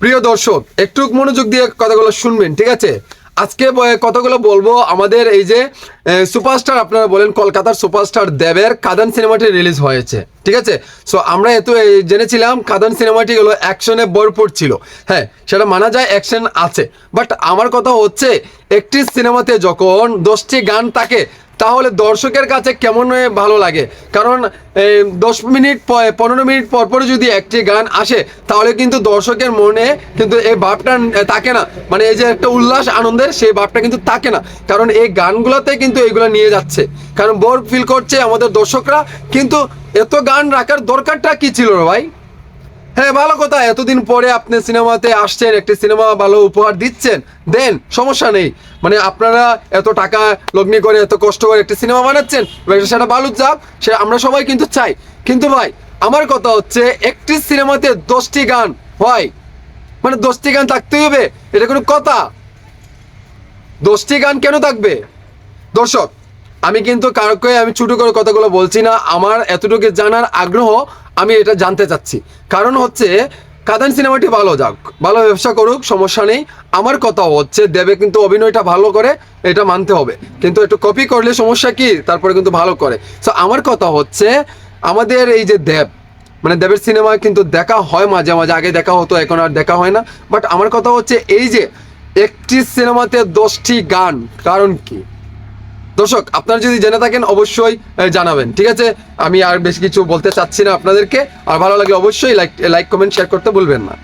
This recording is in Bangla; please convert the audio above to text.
প্রিয় দর্শক, একটু মনোযোগ দিয়ে কথাগুলো শুনবেন, ঠিক আছে? আজকে কথাগুলো বলব আমাদের এই যে সুপারস্টার আপনারা বলেন, কলকাতার সুপারস্টার দেবের কাদান সিনেমাটি রিলিজ হয়েছে, ঠিক আছে? সো আমরা এত জেনেছিলাম কাদান সিনেমাটি হলো অ্যাকশনে ভরপুর ছিল। হ্যাঁ সেটা মানা যায় অ্যাকশন আছে। বাট আমার কথা হচ্ছে, একটি সিনেমাতে যখন দশটি গান থাকে তাহলে দর্শকের কাছে কেমন ভালো লাগে? কারণ দশ মিনিট পনেরো মিনিট পর পর যদি একটি গান আসে, তাহলে কিন্তু দর্শকের মনে কিন্তু এই ভাবটা থাকে না। মানে এই যে একটা উল্লাস, আনন্দের, সেই ভাবটা কিন্তু থাকে না। কারণ এই গানগুলোতে কিন্তু এগুলো নিয়ে যাচ্ছে। কারণ বোর ফিল করছে আমাদের দর্শকরা। কিন্তু এত গান রাখার দরকারটা কি ছিল ভাই? হ্যাঁ ভালো কথা। এতদিন পরে আপনি সিনেমাতে আসছেন, একটি সিনেমা ভালো উপহার দিচ্ছেন। দেন, সমস্যা নেই। মানে আপনারা এত টাকা লগ্নি করে, এত কষ্ট করে একটি সিনেমা বানাচ্ছেন সেটা ভালো যাক সে আমরা সবাই কিন্তু চাই। কিন্তু ভাই, আমার কথা হচ্ছে, একটি সিনেমাতে দশটি গান হয়। মানে দশটি গান থাকতেই হবে, এটা কোনো কথা। দশটি গান কেন থাকবে? দর্শক আমি কিন্তু কারকে আমি ছোটো করে কথাগুলো বলছি না। আমার এতটুকু জানার আগ্রহ আমি এটা জানতে চাচ্ছি। কারণ হচ্ছে, কাদান সিনেমাটি ভালো যাক, ভালো ব্যবসা করুক, সমস্যা নেই। আমার কথা হচ্ছে, দেবে কিন্তু অভিনয়টা ভালো করে, এটা মানতে হবে। কিন্তু একটু কপি করলে সমস্যা কি? তারপরে কিন্তু ভালো করে। সো আমার কথা হচ্ছে, আমাদের এই যে দেব মানে দেবের সিনেমা কিন্তু দেখা হয় মাঝে মাঝে, আগে দেখা হতো, এখন আর দেখা হয় না। বাট আমার কথা হচ্ছে, এই যে একটি সিনেমাতে দশটি গান, কারণ কি? দর্শক, আপনারা যদি জেনে থাকেন, অবশ্যই জানাবেন, ঠিক আছে? আমি আর বেশি কিছু বলতে চাচ্ছি না আপনাদেরকে। আর ভালো লাগে অবশ্যই লাইক লাইক কমেন্ট শেয়ার করতে ভুলবেন না।